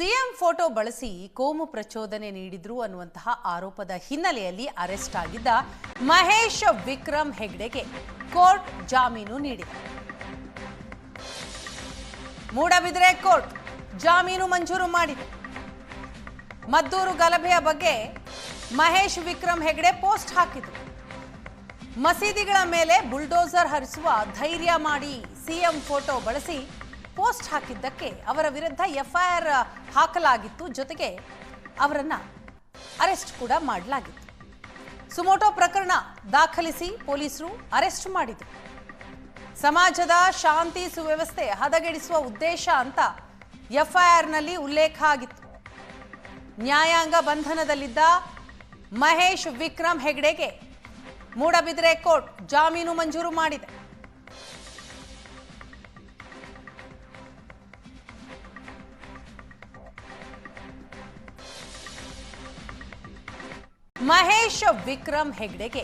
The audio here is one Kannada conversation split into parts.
ಸಿಎಂ ಫೋಟೋ ಬಳಸಿ ಕೋಮು ಪ್ರಚೋದನೆ ನೀಡಿದ್ರು ಅನ್ನುವಂತಹ ಆರೋಪದ ಹಿನ್ನೆಲೆಯಲ್ಲಿ ಅರೆಸ್ಟ್ ಆಗಿದ್ದ ಮಹೇಶ್ ವಿಕ್ರಮ್ ಹೆಗ್ಡೆಗೆ ಕೋರ್ಟ್ ಜಾಮೀನು ನೀಡಿದೆ. ಮೂಡಬಿದ್ರೆ ಕೋರ್ಟ್ ಜಾಮೀನು ಮಂಜೂರು ಮಾಡಿದೆ. ಮದ್ದೂರು ಗಲಭೆಯ ಬಗ್ಗೆ ಮಹೇಶ್ ವಿಕ್ರಮ್ ಹೆಗ್ಡೆ ಪೋಸ್ಟ್ ಹಾಕಿದ್ರು. ಮಸೀದಿಗಳ ಮೇಲೆ ಬುಲ್ಡೋಸರ್ ಹರಿಸುವ ಧೈರ್ಯ ಮಾಡಿ ಸಿಎಂ ಫೋಟೋ ಬಳಸಿ ಪೋಸ್ಟ್ ಹಾಕಿದ್ದಕ್ಕೆ ಅವರ ವಿರುದ್ಧ ಎಫ್ಐಆರ್ ಹಾಕಲಾಗಿತ್ತು. ಜೊತೆಗೆ ಅವರನ್ನ ಅರೆಸ್ಟ್ ಕೂಡ ಮಾಡಲಾಗಿತ್ತು. ಸುಮೋಟೋ ಪ್ರಕರಣ ದಾಖಲಿಸಿ ಪೊಲೀಸರು ಅರೆಸ್ಟ್ ಮಾಡಿದರು. ಸಮಾಜದ ಶಾಂತಿ ಸುವ್ಯವಸ್ಥೆ ಹದಗೆಡಿಸುವ ಉದ್ದೇಶ ಅಂತ ಎಫ್ಐಆರ್ನಲ್ಲಿ ಉಲ್ಲೇಖ ಆಗಿತ್ತು. ನ್ಯಾಯಾಂಗ ಬಂಧನದಲ್ಲಿದ್ದ ಮಹೇಶ್ ವಿಕ್ರಮ್ ಹೆಗ್ಡೆಗೆ ಮೂಡಬಿದ್ರೆ ಕೋರ್ಟ್ ಜಾಮೀನು ಮಂಜೂರು ಮಾಡಿದೆ. ಮಹೇಶ್ ವಿಕ್ರಮ್ ಹೆಗ್ಡೆಗೆ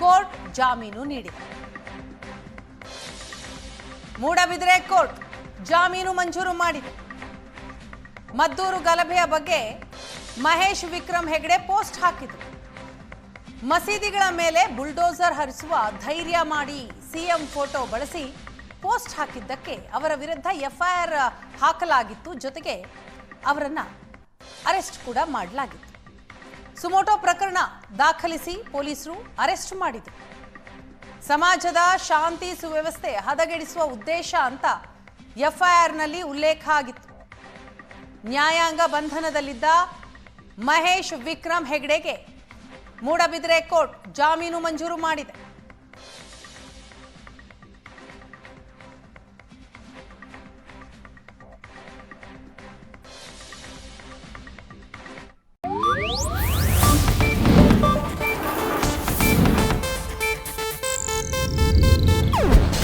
ಕೋರ್ಟ್ ಜಾಮೀನು ನೀಡಿದೆ ಮೂಡಬಿದ್ರೆ ಕೋರ್ಟ್ ಜಾಮೀನು ಮಂಜೂರು ಮಾಡಿದೆ. ಮದ್ದೂರು ಗಲಭೆಯ ಬಗ್ಗೆ ಮಹೇಶ್ ವಿಕ್ರಮ್ ಹೆಗ್ಡೆ ಪೋಸ್ಟ್ ಹಾಕಿದ್ರು. ಮಸೀದಿಗಳ ಮೇಲೆ ಬುಲ್ಡೋಸರ್ ಹರಿಸುವ ಧೈರ್ಯ ಮಾಡಿ ಸಿಎಂ ಫೋಟೋ ಬಳಸಿ ಪೋಸ್ಟ್ ಹಾಕಿದ್ದಕ್ಕೆ ಅವರ ವಿರುದ್ಧ ಎಫ್ಐಆರ್ ಹಾಕಲಾಗಿತ್ತು. ಜೊತೆಗೆ ಅವರನ್ನ ಅರೆಸ್ಟ್ ಕೂಡ ಮಾಡಲಾಗಿತ್ತು. ಸುಮೋಟೋ ಪ್ರಕರಣ ದಾಖಲಿಸಿ ಪೊಲೀಸರು ಅರೆಸ್ಟ್ ಮಾಡಿದರು. ಸಮಾಜದ ಶಾಂತಿ ಸುವ್ಯವಸ್ಥೆ ಹದಗೆಡಿಸುವ ಉದ್ದೇಶ ಅಂತ ಎಫ್ಐಆರ್ನಲ್ಲಿ ಉಲ್ಲೇಖ ಆಗಿತ್ತು. ನ್ಯಾಯಾಂಗ ಬಂಧನದಲ್ಲಿದ್ದ ಮಹೇಶ್ ವಿಕ್ರಮ್ ಹೆಗ್ಡೆಗೆ ಮೂಡಬಿದ್ರೆ ಕೋರ್ಟ್ ಜಾಮೀನು ಮಂಜೂರು ಮಾಡಿದೆ.